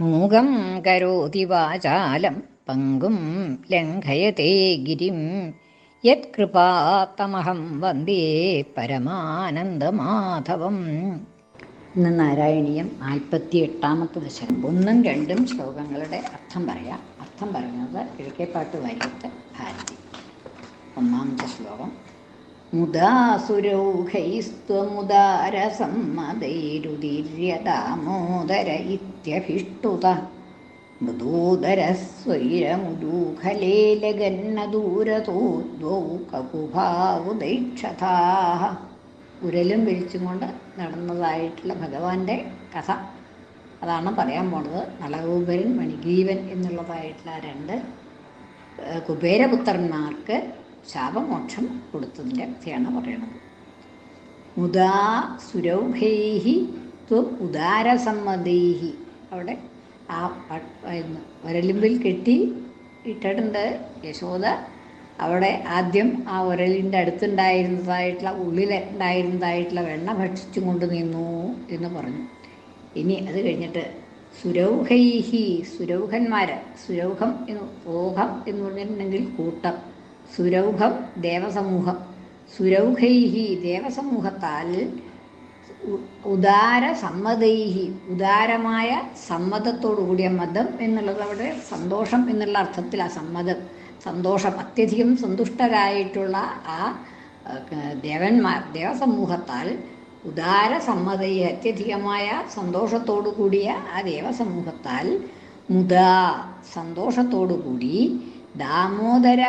മൂകം കരോതി വാചാലം പങ്കും ലംഘയത്തെ ഗിരിം. യത്കൃപാത്തമഹം വന്ദേ പരമാനന്ദമാധവം. ഇന്ന് നാരായണീയം നാൽപ്പത്തി എട്ടാമത്തെ ദശകം ഒന്നും രണ്ടും ശ്ലോകങ്ങളുടെ അർത്ഥം പറയാം. അർത്ഥം പറയുന്നത് കിഴക്കേപ്പാട്ട് വൈകിട്ട് ഭാരതി. ഒന്നാമത്തെ ശ്ലോകം. മുദാസുരൗഖൈസ്ത്വമുദാരസമ്മതൈരുദീര്യദാമോദര ഇത്യഭിഷ്ടുത മൃദൂദരസ്വൈരമുലൂഖലേലഗന്നദൂരതോ ദ്വൗ കകുഭാവുദൈക്ഷഥാ ഉരലും വിളിച്ചും കൊണ്ട് നടന്നതായിട്ടുള്ള ഭഗവാന്റെ കഥ. അതാണ് പറയാൻ പോണത്. നളകൂപരൻ മണിഗ്രീവൻ എന്നുള്ളതായിട്ടുള്ള രണ്ട് കുബേരപുത്രന്മാർക്ക് ശാപമോക്ഷം കൊടുത്തതിന്റെ കഥയാണ് പറയുന്നത് മുദാ സുരൗഭൈഹി ത്വ ഉദാരസമ്മതൈഹി. അവിടെ ആ ഒരലിമ്പിൽ കെട്ടി ഇട്ടിട്ടുണ്ട് യശോദ. അവിടെ ആദ്യം ആ ഉരലിന്റെ അടുത്തുണ്ടായിരുന്നതായിട്ടുള്ള ഉള്ളിൽ ഉണ്ടായിരുന്നതായിട്ടുള്ള വെണ്ണ ഭക്ഷിച്ചു കൊണ്ട് നിന്നു എന്ന് പറഞ്ഞു. ഇനി അത് കഴിഞ്ഞിട്ട് സുരൗഹൈഹി സുരൗഹന്മാർ സുരൗഹം എന്ന് ഓഹം എന്ന് പറഞ്ഞിട്ടുണ്ടെങ്കിൽ കൂട്ടം. സുരൗഹം ദേവസമൂഹം. സുരൗഹൈഹി ദേവസമൂഹത്താൽ ഉദാര സമ്മതൈഹി ഉദാരമായ സമ്മതത്തോടു കൂടിയ മതം എന്നുള്ളത് അവിടെ സന്തോഷം എന്നുള്ള അർത്ഥത്തിൽ ആ സമ്മതം. സന്തോഷം അത്യധികം സന്തുഷ്ടരായിട്ടുള്ള ആ ദേവന്മാർ ദേവസമൂഹത്താൽ ഉദാര സമ്മതയെ അത്യധികമായ കൂടിയ ആ ദേവസമൂഹത്താൽ മുദാ സന്തോഷത്തോടു കൂടി ദാമോദര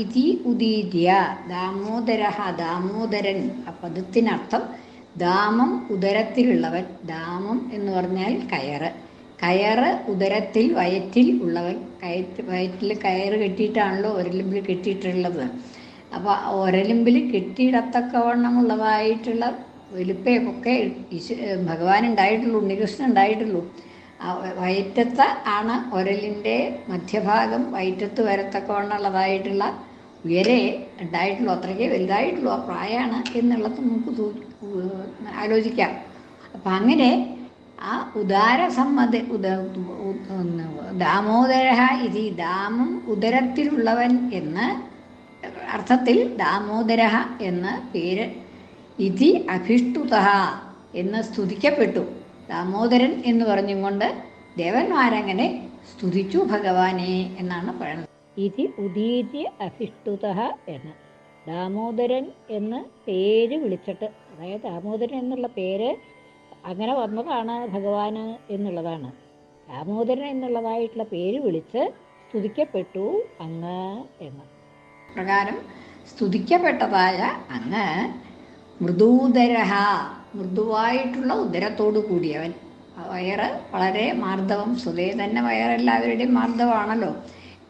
ഇതി ഉദീര്യ. ദാമോദരഹ ദാമോദരൻ. ആ പദത്തിനർത്ഥം ദാമം ഉദരത്തിലുള്ളവൻ ദാമം എന്ന് പറഞ്ഞാൽ കയറ്. കയറ് ഉദരത്തിൽ വയറ്റിൽ ഉള്ളവൻ. കയറ്റ് വയറ്റിൽ കയറ് കെട്ടിയിട്ടാണല്ലോ ഒരലിമ്പിൽ കെട്ടിയിട്ടുള്ളത്. അപ്പോൾ ഒരലിമ്പിൽ കെട്ടിയിടത്തക്കവണ്ണമുള്ളതായിട്ടുള്ള വലുപ്പയൊക്കെ ഭഗവാൻ ഉണ്ടായിട്ടുള്ളൂ ഉണ്ണികൃഷ്ണൻ ഉണ്ടായിട്ടുള്ളൂ. വയറ്റത്ത് ആണ് ഒരലിന്റെ മധ്യഭാഗം. വയറ്റത്ത് വരത്തക്കവണ്ണുള്ളതായിട്ടുള്ള ഉയരെ ഉണ്ടായിട്ടുള്ളൂ അത്രയ്ക്കേ വലുതായിട്ടുള്ളൂ ആ പ്രായമാണ് എന്നുള്ളത് നമുക്ക് ആലോചിക്കാം. അപ്പം അങ്ങനെ ആ ഉദാരസമ്മത ഉദ ഉ- ദാമോദര ഇതി ദാമം ഉദരത്തിലുള്ളവൻ എന്ന് അർത്ഥത്തിൽ ദാമോദര എന്ന പേര് ഇതി അഭിഷ്ടുത എന്ന് സ്തുതിക്കപ്പെട്ടു. ദാമോദരൻ എന്ന് പറഞ്ഞുകൊണ്ട് ദേവന്മാരങ്ങനെ സ്തുതിച്ചു ഭഗവാനെ എന്നാണ് പറയുന്നത്. ഇതി ഉദീതി അഭിഷ്ടുത എന്ന്. ദാമോദരൻ എന്ന് പേര് വിളിച്ചിട്ട് അതായത് ദാമോദരൻ എന്നുള്ള പേര് അങ്ങനെ വന്നതാണ് ഭഗവാന് എന്നുള്ളതാണ്. ദാമോദരൻ എന്നുള്ളതായിട്ടുള്ള പേര് വിളിച്ച് സ്തുതിക്കപ്പെട്ടു അങ്ങ് എന്ന്. പ്രകാരം സ്തുതിക്കപ്പെട്ടതായ അങ്ങ് മൃദൂദരഹ മൃദുവായിട്ടുള്ള ഉദരത്തോടു കൂടിയവൻ. വയറ് വളരെ മാർദ്ദവം സ്വതേ തന്നെ വയറെല്ലാവരുടെയും മാർദ്ദവമാണല്ലോ.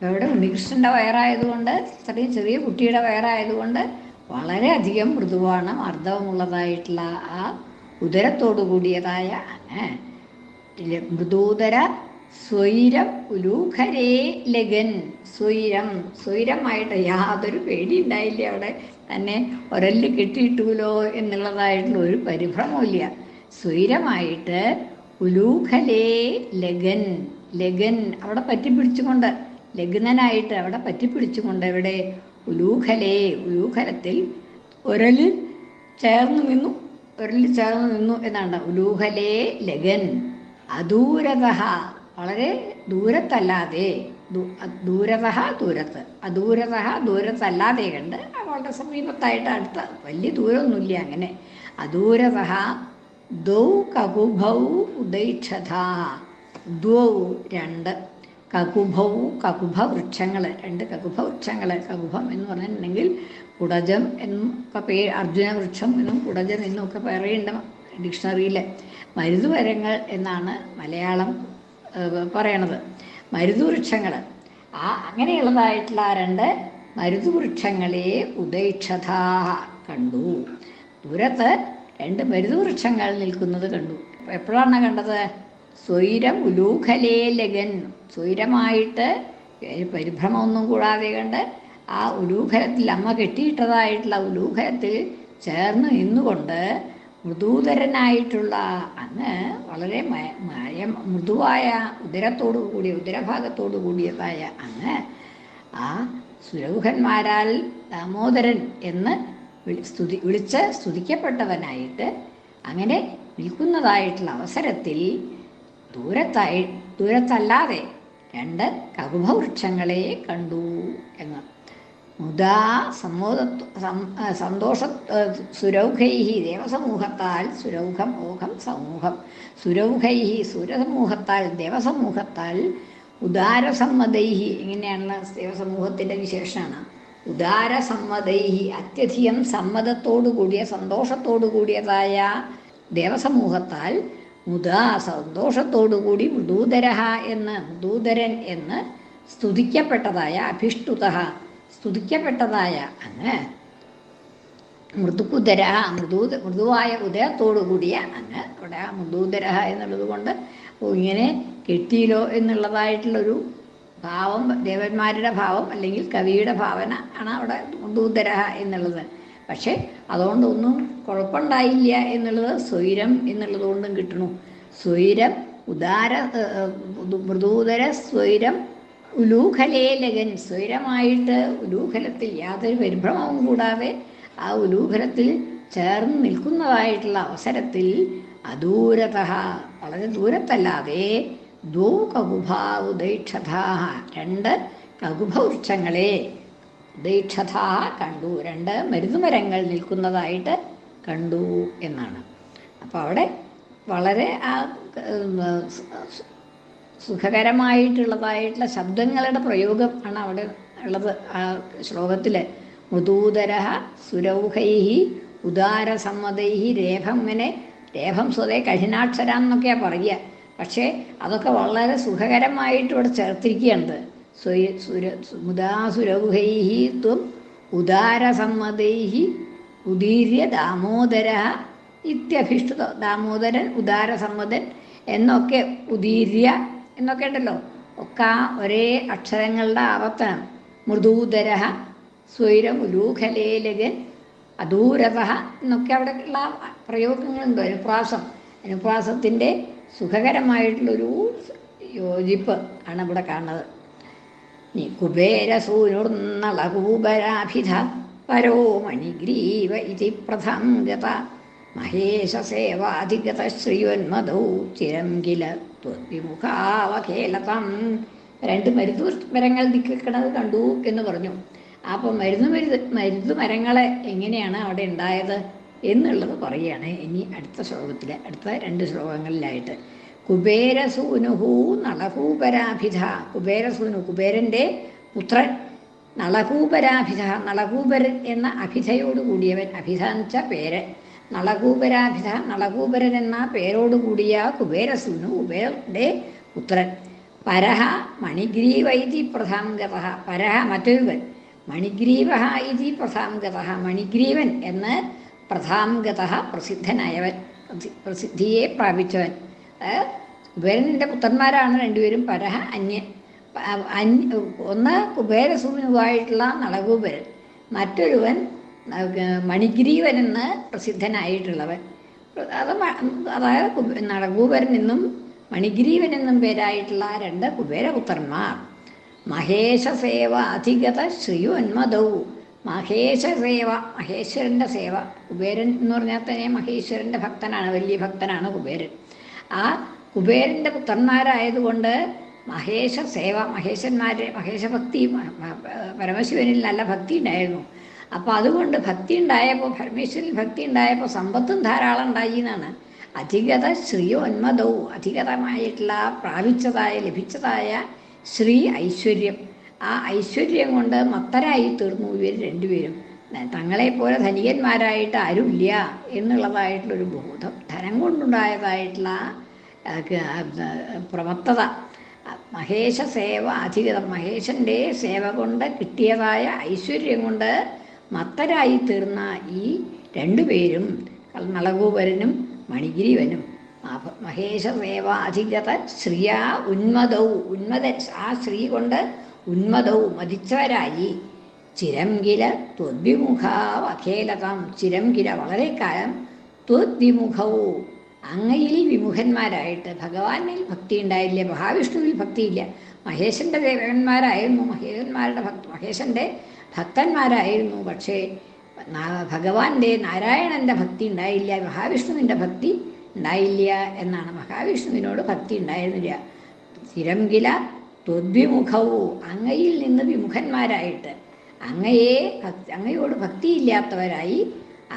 ഇവിടെ ഉണ്ണികൃഷ്ണന്റെ വയറായതുകൊണ്ട് ഇത്രയും ചെറിയ കുട്ടിയുടെ വയറായതുകൊണ്ട് വളരെയധികം മൃദുവാണ് മാർദ്ദവമുള്ളതായിട്ടുള്ള ആ ഉദരത്തോടു കൂടിയതായ മൃദൂദര സ്വൈരം ഉലൂഖരേ ലഗൻ. സ്വൈരം സ്വൈരമായിട്ട് യാതൊരു പേടി ഉണ്ടായില്ല അവിടെ. തന്നെ ഒരൽ കെട്ടിയിട്ടുല്ലോ എന്നുള്ളതായിട്ടുള്ള ഒരു പരിഭ്രമമില്ല സ്വൈരമായിട്ട് ഉലൂഖലേ ലഗൻ ലഗൻ അവിടെ പറ്റിപ്പിടിച്ചുകൊണ്ട് ലഗ്നനായിട്ട് അവിടെ പറ്റിപ്പിടിച്ചുകൊണ്ട് ഇവിടെ ഉലൂഖലേ ഉലൂഖലത്തിൽ ഒരൽ ചേർന്ന് നിന്നു ഒരൽ ചേർന്ന് നിന്നു എന്നാണ്. ഉലൂഖലേ ലഗൻ അദൂരത വളരെ ദൂരത്തല്ലാതെ ദൂ- ദൂരത ദൂരത്ത്. അദൂരതഹ ദൂരത്തല്ലാതെ കണ്ട് അവളുടെ സമീപത്തായിട്ട് അടുത്ത വലിയ ദൂരമൊന്നുമില്ല അങ്ങനെ. അദൂരതഹ ദൗ കകുഭൗ ഉദൈക്ഷത. ദ്വൗ രണ്ട്. കകുഭൗ കകുഭ വൃക്ഷങ്ങൾ രണ്ട് കകുഭ വൃക്ഷങ്ങൾ കകുഭം എന്ന് പറഞ്ഞിട്ടുണ്ടെങ്കിൽ കുടജം എന്നും ഒക്കെ പേര് അർജുന വൃക്ഷം എന്നും കുടജം എന്നും ഒക്കെ ഡിക്ഷണറിയിൽ മരുതുവരങ്ങൾ എന്നാണ് മലയാളം പറയണത്. മരുതുവൃക്ഷങ്ങൾ. ആ അങ്ങനെയുള്ളതായിട്ടുള്ള ആ രണ്ട് മരുതുവൃക്ഷങ്ങളെ ഉദൈക്ഷതാ കണ്ടു. ദൂരത്ത് രണ്ട് മരുതുവൃക്ഷങ്ങൾ നിൽക്കുന്നത് കണ്ടു. എപ്പോഴാണ് കണ്ടത്? സ്വൈരം ഉലൂഖലേ ലഗൻ. സ്വൈരമായിട്ട് പരിഭ്രമമൊന്നും കൂടാതെ കണ്ട് ആ ഉലൂഖലത്തിൽ അമ്മ കെട്ടിയിട്ടതായിട്ടുള്ള ഉലൂഖലത്തിൽ ചേർന്ന് നിന്നുകൊണ്ട് മൃദൂതരനായിട്ടുള്ള അന്ന് വളരെ മയ- മൃദുവായ ഉദരത്തോടു കൂടിയ ഉദരഭാഗത്തോടു കൂടിയതായ അന്ന് ആ സുരൗഹന്മാരാൽ ദാമോദരൻ എന്ന് സ്തുതി വിളിച്ച് സ്തുതിക്കപ്പെട്ടവനായിട്ട് അങ്ങനെ നിൽക്കുന്നതായിട്ടുള്ള അവസരത്തിൽ ദൂരത്തായി ദൂരത്തല്ലാതെ രണ്ട് കകുഭവൃക്ഷങ്ങളെ കണ്ടു എന്ന് മുതാ സമ്മോദ സന്തോഷ സുരൗഘൈ ദേവസമൂഹത്താൽ സുരൗഘം ഓഘം സമൂഹം. സുരൗഘൈ സുരസമൂഹത്താൽ ദേവസമൂഹത്താൽ ഉദാരസമ്മതൈഹി. ഇങ്ങനെയാണുള്ള ദേവസമൂഹത്തിന്റെ വിശേഷമാണ് ഉദാരസമ്മതൈഹി അത്യധികം സമ്മതത്തോടു കൂടിയ സന്തോഷത്തോടു കൂടിയതായ ദേവസമൂഹത്താൽ മുതാ സന്തോഷത്തോടുകൂടി മൃദൂതരഹ എന്ന് മൃദൂതരൻ എന്ന് സ്തുതിക്കപ്പെട്ടതായ അഭിഷ്ടുത സ്തുതിക്കപ്പെട്ടതായ അങ്ങ് മൃദുക്കുദര മൃദു മൃദുവായ ഉദയത്തോടു കൂടിയ അങ്ങ് അവിടെ ആ മൃദുദര എന്നുള്ളത് കൊണ്ട് ഇങ്ങനെ കെട്ടിയിലോ എന്നുള്ളതായിട്ടുള്ളൊരു ഭാവം ദേവന്മാരുടെ ഭാവം അല്ലെങ്കിൽ കവിയുടെ ഭാവന ആണ് അവിടെ മൃദുദര എന്നുള്ളത്. പക്ഷേ അതുകൊണ്ടൊന്നും കുഴപ്പമുണ്ടായില്ല എന്നുള്ളത് സ്വൈരം എന്നുള്ളത് കൊണ്ടും കിട്ടണു. സ്വൈരം ഉദാര മൃദൂതര സ്വൈരം ഉലൂഖലേലകൻ സ്വൈരമായിട്ട് ഉലൂഖലത്തിൽ യാതൊരു പരിഭ്രമവും കൂടാതെ ആ ഉലൂഖലത്തിൽ ചേർന്ന് നിൽക്കുന്നതായിട്ടുള്ള അവസരത്തിൽ അദൂരത വളരെ ദൂരത്തല്ലാതെ ദ്വോ കകുഭാ ഉദൈക്ഷതാ രണ്ട് കകുഭവൃക്ഷങ്ങളെ ദീക്ഷത കണ്ടു. രണ്ട് മരുന്നുമരങ്ങൾ നിൽക്കുന്നതായിട്ട് കണ്ടു എന്നാണ്. അപ്പോൾ അവിടെ വളരെ ആ സുഖകരമായിട്ടുള്ളതായിട്ടുള്ള ശബ്ദങ്ങളുടെ പ്രയോഗം ആണ് അവിടെ ഉള്ളത്. ആ ശ്ലോകത്തിൽ മൃദൂതര സുരൗഹൈ ഉദാരസമ്മതൈ രേഖം ഇങ്ങനെ രേഖം സ്വതേ കഠിനാക്ഷരം എന്നൊക്കെയാണ് പറയുക. പക്ഷേ അതൊക്കെ വളരെ സുഖകരമായിട്ട് ഇവിടെ ചേർത്തിരിക്കുകയാണ്. സ്വയ സുര മുദാസുരൗഹൈ ത്വം ഉദാരസമ്മതൈ ഉദീര്യ ദാമോദര ഇത്യഭിഷ്ടുത ദാമോദരൻ ഉദാരസമ്മതൻ എന്നൊക്കെ ഉദീര്യ എന്നൊക്കെ ഉണ്ടല്ലോ. ഒക്കെ ഒരേ അക്ഷരങ്ങളുടെ ആവർത്തനം. മൃദൂതര സ്വൈരം ഉലൂഖലേലകൻ അദൂരത എന്നൊക്കെ അവിടെ ഉള്ള പ്രയോഗങ്ങളുണ്ട്. അനുപ്രാസം. അനുപ്രാസത്തിന്റെ സുഖകരമായിട്ടുള്ളൊരു യോജിപ്പ് ആണ് ഇവിടെ കാണുന്നത്. നീ കുബേരസൂനുർന്നളകൂപരാഭിധ പരോ മണിഗ്രീവ ഇതി പ്രഥം ഗത. മഹേശസേവാധിഗത ചിരം കില ത്വദ്വിമുഖാവഖേലതം. രണ്ട് മരുന്ന് മരങ്ങൾ നിൽക്കണത് കണ്ടു എന്ന് പറഞ്ഞു. അപ്പം മരുന്ന് മരുന്ന് മരുന്ന് മരങ്ങളെ എങ്ങനെയാണ് അവിടെ ഉണ്ടായത് എന്നുള്ളത് പറയുകയാണ് ഇനി അടുത്ത ശ്ലോകത്തിൽ അടുത്ത രണ്ട് ശ്ലോകങ്ങളിലായിട്ട്. കുബേരസൂനുഹു നളകൂപരാഭിധ. കുബേരസൂനു കുബേരന്റെ പുത്രൻ നളകൂപരാഭിധ. നളകൂപരൻ എന്ന അഭിധയോട് കൂടിയവൻ അഭിധാനിച്ച പേര്. നളകൂപരാഭിധ നളകൂപരൻ എന്ന പേരോടുകൂടിയ കുബേരസൂനു കുബേരന്റെ പുത്രൻ. പരഹ മണിഗ്രീവ ഇതി പ്രധാംഗത പരഹ മറ്റൊരുവൻ. മണിഗ്രീവ ഇതി പ്രധാംഗത മണിഗ്രീവൻ എന്ന് പ്രധാംഗത പ്രസിദ്ധനായവൻ പ്രസിദ്ധിയെ പ്രാപിച്ചവൻ. കുബേരന്റെ പുത്രന്മാരാണ് രണ്ടുപേരും പരഹ അന്യ ഒന്ന് കുബേരസൂനുവായിട്ടുള്ള നളകൂപരൻ മറ്റൊരുവൻ മണിഗ്രീവൻ എന്ന് പ്രസിദ്ധനായിട്ടുള്ളവൻ. അത് അതായത് നളകൂപരൻ എന്നും മണിഗ്രീവൻ എന്നും പേരായിട്ടുള്ള രണ്ട് കുബേരപുത്രന്മാർ. മഹേശസേവ അധികത ശ്രീയോന്മതവും മഹേശസേവ മഹേശ്വരന്റെ സേവ. കുബേരൻ എന്ന് പറഞ്ഞാൽ തന്നെ മഹേശ്വരന്റെ ഭക്തനാണ് വലിയ ഭക്തനാണ് കുബേരൻ. ആ കുബേരന്റെ പുത്രന്മാരായതുകൊണ്ട് മഹേശ സേവ മഹേശന്മാരെ മഹേശഭക്തി പരമശിവനിൽ നല്ല ഭക്തി ഉണ്ടായിരുന്നു. അപ്പോൾ അതുകൊണ്ട് ഭക്തി ഉണ്ടായപ്പോൾ പരമേശ്വരിൽ ഭക്തി ഉണ്ടായപ്പോൾ സമ്പത്തും ധാരാളം ഉണ്ടായി എന്നാണ്. അധികത ശ്രീയോന്മതവും അധികതമായിട്ടുള്ള പ്രാപിച്ചതായ ലഭിച്ചതായ ശ്രീ ഐശ്വര്യം. ആ ഐശ്വര്യം കൊണ്ട് മത്തരായി തീർന്നു ഇവർ രണ്ടുപേരും. തങ്ങളെ തങ്ങളെപ്പോലെ ധനികന്മാരായിട്ട് ആരുമില്ല എന്നുള്ളതായിട്ടുള്ളൊരു ബോധം ധനം കൊണ്ടുണ്ടായതായിട്ടുള്ള പ്രവത്തത. മഹേശ സേവ അധികതം. മഹേശന്റെ സേവ കൊണ്ട് കിട്ടിയതായ ഐശ്വര്യം കൊണ്ട് മത്തരായി തീർന്ന ഈ രണ്ടുപേരും നളകൂപരനും മണിഗിരിവനും മഹ- മഹേശ സേവ ശ്രീയാ ഉന്മതവും ഉന്മത ആ സ്ത്രീ കൊണ്ട് ഉന്മതവും മതിച്ചവരായി. ചിരംകില ത്വദ്വിമുഖാവഖേലതാം ചിരംകില വളരെ കാലം ത്വദ്വിമുഖവും അങ്ങയിൽ വിമുഖന്മാരായിട്ട് ഭഗവാനിൽ ഭക്തി ഉണ്ടായില്ല മഹാവിഷ്ണുവിൽ ഭക്തിയില്ല മഹേശന്റെ ദേവന്മാരായിരുന്നു മഹേശന്മാരുടെ ഭക്തി. മഹേശന്റെ ഭക്തന്മാരായിരുന്നു. പക്ഷേ ഭഗവാന്റെ നാരായണന്റെ ഭക്തി ഉണ്ടായില്ല മഹാവിഷ്ണുവിന്റെ ഭക്തി ഉണ്ടായില്ല എന്നാണ് മഹാവിഷ്ണുവിനോട് ഭക്തി ഉണ്ടായിരുന്നില്ല. സ്ഥിരംകില ത്വദ്വിമുഖവും അങ്ങയിൽ നിന്ന് വിമുഖന്മാരായിട്ട് അങ്ങയെ ഭക്തി അങ്ങയോട് ഭക്തിയില്ലാത്തവരായി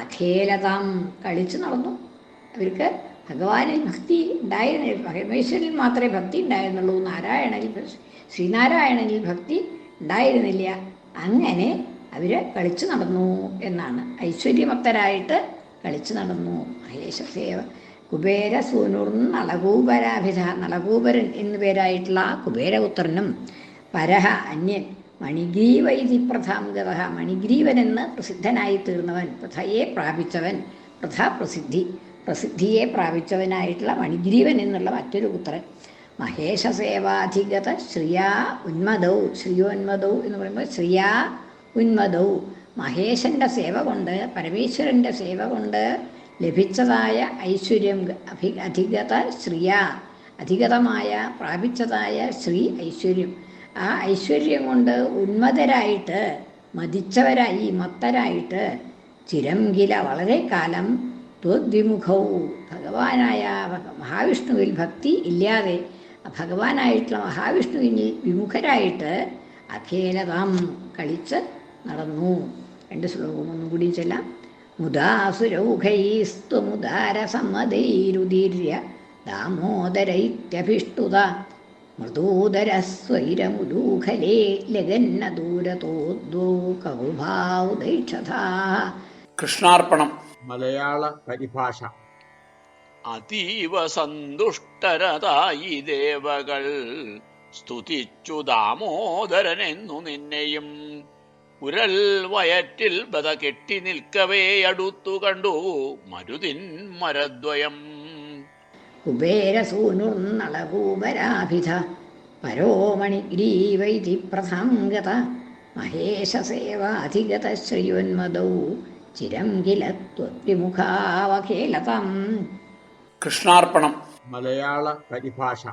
അഖേലതാം കളിച്ചു നടന്നു. അവർക്ക് ഭഗവാനിൽ ഭക്തി ഉണ്ടായിരുന്നില്ല പരമേശ്വരനിൽ മാത്രമേ ഭക്തി ഉണ്ടായിരുന്നുള്ളൂ. നാരായണനിൽ ശ്രീനാരായണനിൽ ഭക്തി ഉണ്ടായിരുന്നില്ല. അങ്ങനെ അവർ കളിച്ചു നടന്നു എന്നാണ്. ഐശ്വര്യമത്തരായിട്ട് കളിച്ചു നടന്നു. മഹേശസേവ കുബേര സൂനൂർ നളകൂപരാഭിധ നളകൂപരൻ എന്നു പേരായിട്ടുള്ള ആ കുബേരപുത്രനും പരഹ അന്യൻ മണിഗ്രീവൈതി ഗതഃ മണിഗ്രീവൻ എന്ന് പ്രസിദ്ധനായി തീർന്നവൻ പ്രഥയെ പ്രാപിച്ചവൻ പ്രഥ പ്രസിദ്ധി പ്രസിദ്ധിയെ പ്രാപിച്ചവനായിട്ടുള്ള മണിഗ്രീവൻ എന്നുള്ള മറ്റൊരു പുത്രൻ. മഹേശസേവാധിഗത ശ്രീയാ ഉന്മദൗ ശ്രീയോന്മദൗ എന്ന് പറയുമ്പോൾ ശ്രീയാ ഉന്മദൗ. മഹേശന്റെ സേവ കൊണ്ട് പരമേശ്വരന്റെ സേവ കൊണ്ട് ലഭിച്ചതായ ഐശ്വര്യം അഭി അധിഗത ശ്രിയ അധികതമായ പ്രാപിച്ചതായ ശ്രീ ഐശ്വര്യം. ആ ഐശ്വര്യം കൊണ്ട് ഉന്മതരായിട്ട് മതിച്ചവരായി മത്തരായിട്ട് ചിരംകില വളരെ കാലം ത്വദ്വിമുഖവും ഭഗവാനായ ഭഗ- മഹാവിഷ്ണുവിൽ ഭക്തി ഇല്ലാതെ ഭഗവാനായിട്ടുള്ള മഹാവിഷ്ണുവിനിൽ വിമുഖരായിട്ട് അഖേലതാം കളിച്ച് നടന്നു. രണ്ട് ശ്ലോകം ഒന്നും കൂടി ചെല്ലാം. മുദാസുരൗഖൈസ്തുമുദാരസമ്മതീരുദീര്യ ദാമോദരൈത്യഭിഷ്ടുത മൃദൂദരസ്വൈരമുദൂഖലേ ലഗന്ന ദൂരതോദ്വോ കൃഷ്ണാർപ്പണം. മലയാള പരിഭാഷ. അതീവ സന്തുഷ്ടരതായി ദേവകൾ സ്തുതിച്ചു ദാമോദരനെന്നു നിന്നെയും. ഉരൽ വയറ്റിൽ ബത കെട്ടി നിൽക്കവേ അടുത്തു കണ്ടു മരുതിൻ മരദ്വയം. കുബേരസൂനുർനളകൂപരാഭിധ പരോമണിഗ്രീവൈതി മഹേശ മഹേശസേവാധിഗത ശ്രീയോന്മദൗ ചിരം കില ത്വദ്വിമുഖാവഖേലതം കൃഷ്ണാർപ്പണം. മലയാള പരിഭാഷ.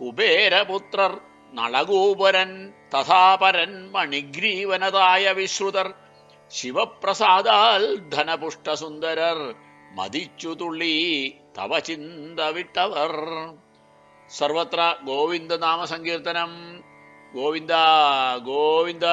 കുബേരപുത്രർ നളകൂപരൻ തഥാപരൻ മണിഗ്രീവനതായ വിശ്രുതർ. ശിവപ്രസാദാൽ ധനപുഷ്ടസുന്ദരർ മതിച്ചു തുള്ളി തവ ചിന്ത വിട്ടവർ. സർവത്ര ഗോവിന്ദ നാമ സങ്കീർത്തനം ഗോവിന്ദ ഗോവിന്ദ.